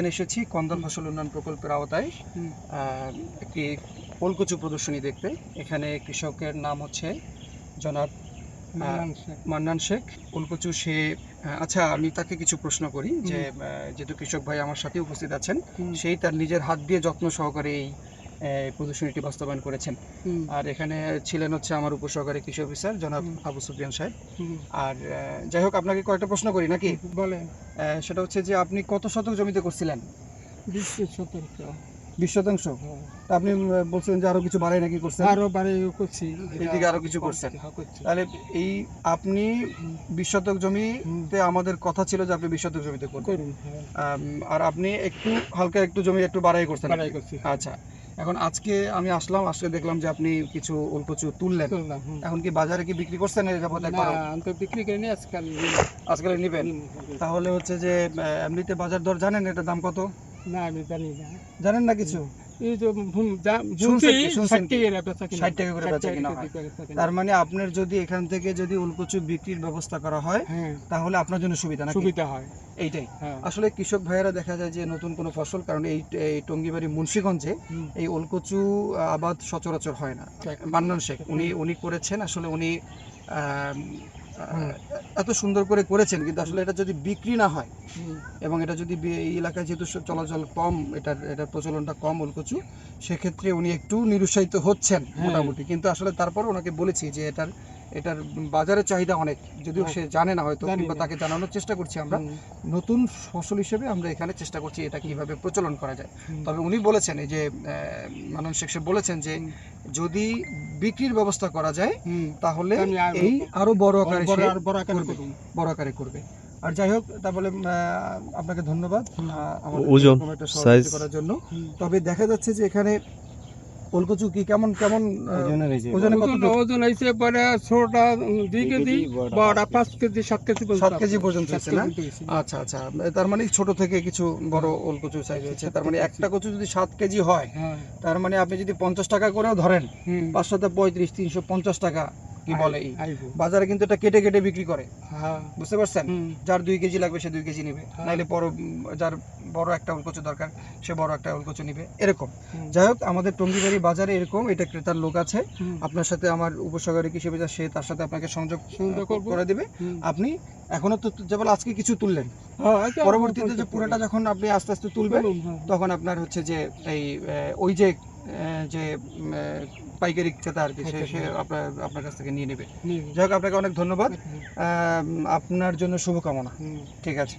এখানে এসেছি কন্দন ফসল উন্নয়ন প্রকল্পের আওতায়। একটি ওলকচু প্রদর্শনী দেখতে। এখানে কৃষকের নাম হচ্ছে জনাব মান্নান শেখ। ওলকচু সে আচ্ছা আমি তাকে কিছু প্রশ্ন করি যে যেহেতু কৃষক ভাই আমার সাথে উপস্থিত আছেন সেই তার নিজের হাত দিয়ে যত্ন সহকারে এই প্রদর্শনীটি বাস্তবায়ন করেছেন। আর এখানে ছিলেন হচ্ছে আমার উপসহকারী কৃষি অফিসার জনাব আবু সুফিয়ান সাহেব। আর যাই হোক আপনাকে কয়েকটা প্রশ্ন করি নাকি? বলেন। সেটা হচ্ছে যে আপনি কত শতক জমিতে করছিলেন? বিশ্ব সতর্ক বিশ শতাংশ? আপনি উম, বলছেন যে আরও কিছু বাড়াই নাকি করছেন? আরও বাড়ি করছি। এদিকে আরও কিছু করছেন। হ্যাঁ, তাহলে এই আপনি বিশ শতক জমিতে আমাদের কথা ছিল যে আপনি বিশ শতক জমিতে করবেন। হ্যাঁ, আর আপনি একটু হালকা একটু জমি একটু বাড়াই করছেন। আচ্ছা। এখন আজকে আমি আসলাম আসলে দেখলাম যে আপনি কিছু অল্পচু তুললেন। এখন কি বাজারে কি বিক্রি করছেন না আমি তো বিক্রি করিনি আজকাল আজকাল নিবেন? তাহলে হচ্ছে যে এমনিতে বাজার দর জানেন এটা দাম কত? না আমি জানি না। জানেন না কিছু? এই যে ভুম- যা- শুনছেন কি? শুনছি, শুনছেন ষাট কি? টাকা বেচা কিনা। 60 টাকা করে ষাট বেচা টাকা কিনা করে। বেচা কিনা। তার মানে আপনার যদি এখান থেকে যদি উলকচু বিক্রির ব্যবস্থা করা হয় হ্যাঁ তাহলে আপনার জন্য সুবিধা নাকি সুবিধা হয় এইটাই হ্যাঁ আসলে কৃষক ভাইয়েরা দেখা যায় যে নতুন কোনো ফসল কারণ এই টঙ্গিবাড়ি মুন্সিগঞ্জে এই ওলকচু আবাদ সচরাচর হয় না মান্নান শেখ উনি উনি করেছেন আসলে উনি। এত সুন্দর করে করেছেন কিন্তু আসলে এটা যদি বিক্রি না হয় এবং এটা যদি এই এলাকায় যেহেতু চলাচল কম এটার এটার প্রচলনটা কম ওলকচু সেক্ষেত্রে উনি একটু নিরুৎসাহিত হচ্ছেন হ্যাঁ। মোটামুটি। কিন্তু আসলে তারপর ওনাকে বলেছি যে এটার এটার বাজারের চাহিদা অনেক যদিও হ্যাঁ। সে জানে না হয়তো কিংবা তাকে জানানোর চেষ্টা করছি আমরা নতুন ফসল হিসেবে আমরা এখানে চেষ্টা করছি এটা কীভাবে প্রচলন করা যায় তবে উনি বলেছেন এই যে মানন শেখ সাহেব বলেছেন যে যদি বিক্রির ব্যবস্থা করা যায় হুম। তাহলে এই আরও বড় আকারে বড় আর আকারে করবে। বড় আকারে করবে আর যাই হোক তাহলে আহ, আপনাকে ধন্যবাদ। আমাদের। করার জন্য তবে দেখা যাচ্ছে যে এখানে ওলকচু কি কেমন কেমন ওজনে কত ওজন হয়েছে পরে ছোটটা উম, দুই কেজি বড় পাঁচ কেজি। সাত কেজি পর্যন্ত সাত কেজি পর্যন্ত না? আচ্ছা আচ্ছা। তার মানে ছোট থেকে কিছু বড় ওলকচু সাইজ হয়েছে। তার মানে একটা কচু যদি সাত কেজি হয় হ্যাঁ। তার মানে আপনি যদি পঞ্চাশ টাকা করেও ধরেন হুম। পাঁচশোতে পঁয়ত্রিশ তিনশো পঞ্চাশ টাকা কি বলে বাজারে কিন্তু এটা কেটে কেটে বিক্রি করে। হ্যাঁ। বুঝতে পারছেন? যার দুই কেজি লাগবে সে দুই কেজি নিবে। হ্যাঁ। নাইলে বড় যার বড় একটা উলকচু দরকার সে বড় একটা উলকচু নিবে। এরকম। যাই হোক আমাদের টঙ্গিবাড়ি বাজারে এরকম এটা ক্রেতার লোক আছে। আপনার সাথে আমার উপসহকারী কৃষি অফিসার সে তার সাথে আপনাকে সংযোগ। করে দেবে। আপনি এখনও তো যেমন আজকে কিছু তুললেন। হ্যাঁ, পরবর্তীতে যে পুরোটা যখন আপনি আস্তে আস্তে তুলবেন। তখন আপনার হচ্ছে যে এই ওই যে যে পাইকারি ক্রেতা আর কি সে সে আপনার আপনার কাছ থেকে নিয়ে নেবে। যাই হোক আপনাকে অনেক ধন্যবাদ। আপনার জন্য শুভকামনা। ঠিক আছে।